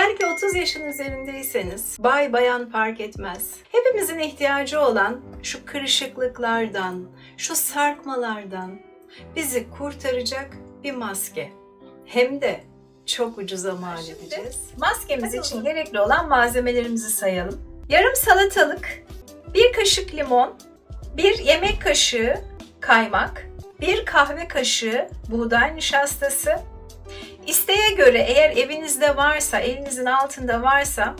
Özellikle 30 yaşın üzerindeyseniz bay bayan fark etmez. Hepimizin ihtiyacı olan şu kırışıklıklardan, şu sarkmalardan bizi kurtaracak bir maske. Hem de çok ucuza mal edeceğiz. Maskemiz Hadi için oğlum. gerekli olan malzemelerimizi sayalım. Yarım salatalık, bir kaşık limon, bir yemek kaşığı kaymak, bir kahve kaşığı buğday nişastası, İsteğe göre eğer evinizde varsa, elinizin altında varsa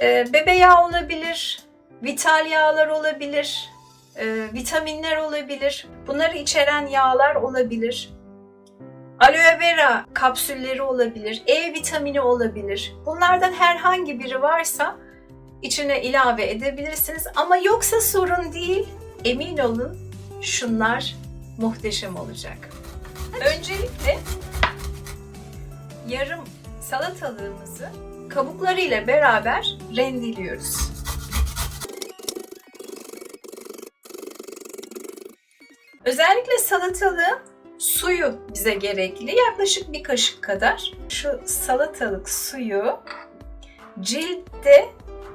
e, bebe yağı olabilir, vital yağlar olabilir, e, vitaminler olabilir, bunları içeren yağlar olabilir. Aloe vera kapsülleri olabilir, E vitamini olabilir. Bunlardan herhangi biri varsa içine ilave edebilirsiniz ama yoksa sorun değil. Emin olun şunlar muhteşem olacak. Öncelikle yarım salatalığımızı kabuklarıyla beraber rendeliyoruz. Özellikle salatalığın suyu bize gerekli. Yaklaşık bir kaşık kadar. Şu salatalık suyu ciltte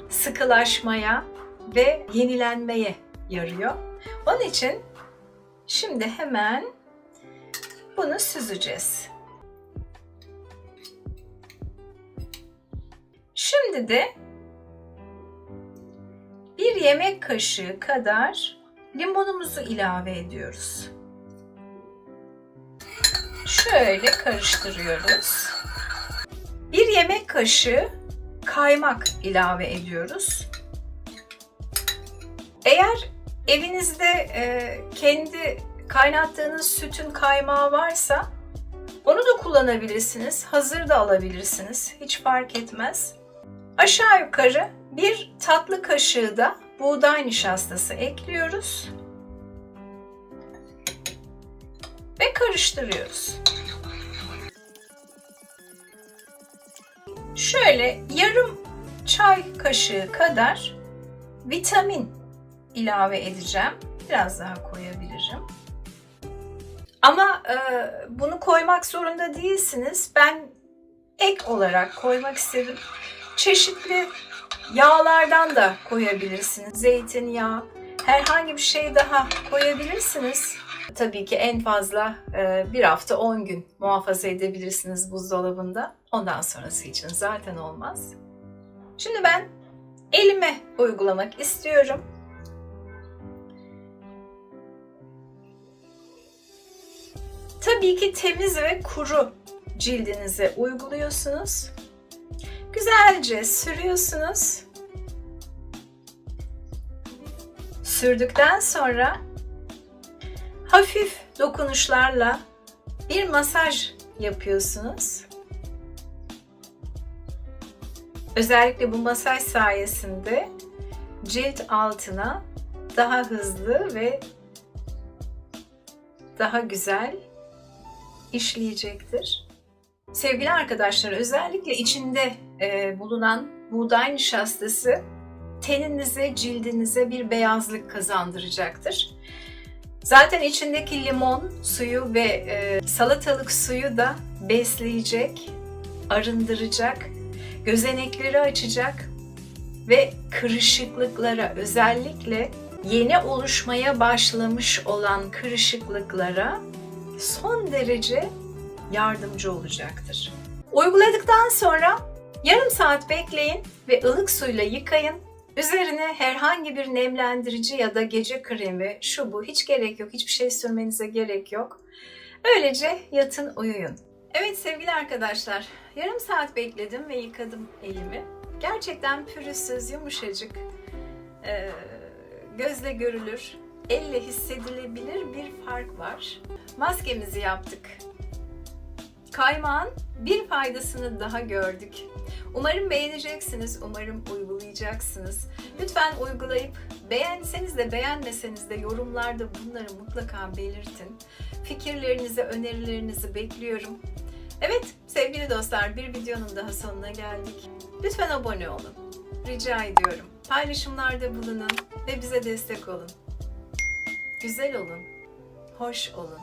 sıkılaşmaya ve yenilenmeye yarıyor. Onun için şimdi hemen bunu süzeceğiz. Şimdi de bir yemek kaşığı kadar limonumuzu ilave ediyoruz. Şöyle karıştırıyoruz. Bir yemek kaşığı kaymak ilave ediyoruz. Eğer evinizde e, kendi kaynattığınız sütün kaymağı varsa onu da kullanabilirsiniz. Hazır da alabilirsiniz. Hiç fark etmez. Aşağı yukarı bir tatlı kaşığı da buğday nişastası ekliyoruz. Ve karıştırıyoruz. Şöyle yarım çay kaşığı kadar vitamin ilave edeceğim. Biraz daha koyabilirim. Ama e, bunu koymak zorunda değilsiniz. Ben ek olarak koymak istedim. Çeşitli yağlardan da koyabilirsiniz. Zeytinyağı, herhangi bir şey daha koyabilirsiniz. Tabii ki en fazla e, bir hafta 10 gün muhafaza edebilirsiniz buzdolabında. Ondan sonrası için zaten olmaz. Şimdi ben elime uygulamak istiyorum. Tabii ki temiz ve kuru cildinize uyguluyorsunuz. Güzelce sürüyorsunuz. Sürdükten sonra hafif dokunuşlarla bir masaj yapıyorsunuz. Özellikle bu masaj sayesinde cilt altına daha hızlı ve daha güzel işleyecektir. Sevgili arkadaşlar özellikle içinde e, bulunan buğday nişastası teninize, cildinize bir beyazlık kazandıracaktır. Zaten içindeki limon suyu ve e, salatalık suyu da besleyecek, arındıracak, gözenekleri açacak ve kırışıklıklara özellikle yeni oluşmaya başlamış olan kırışıklıklara son derece yardımcı olacaktır. Uyguladıktan sonra yarım saat bekleyin ve ılık suyla yıkayın. Üzerine herhangi bir nemlendirici ya da gece kremi, şu bu hiç gerek yok. Hiçbir şey sürmenize gerek yok. Öylece yatın uyuyun. Evet sevgili arkadaşlar, yarım saat bekledim ve yıkadım elimi. Gerçekten pürüzsüz, yumuşacık, eee, gözle görülür, elle hissedilebilir bir fark var. Maskemizi yaptık. Kaymağın bir faydasını daha gördük. Umarım beğeneceksiniz, umarım uygulayacaksınız. Lütfen uygulayıp beğenseniz de beğenmeseniz de yorumlarda bunları mutlaka belirtin. Fikirlerinizi, önerilerinizi bekliyorum. Evet sevgili dostlar bir videonun daha sonuna geldik. Lütfen abone olun. Rica ediyorum. Paylaşımlarda bulunun ve bize destek olun. Güzel olun. Hoş olun.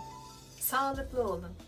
Sağlıklı olun.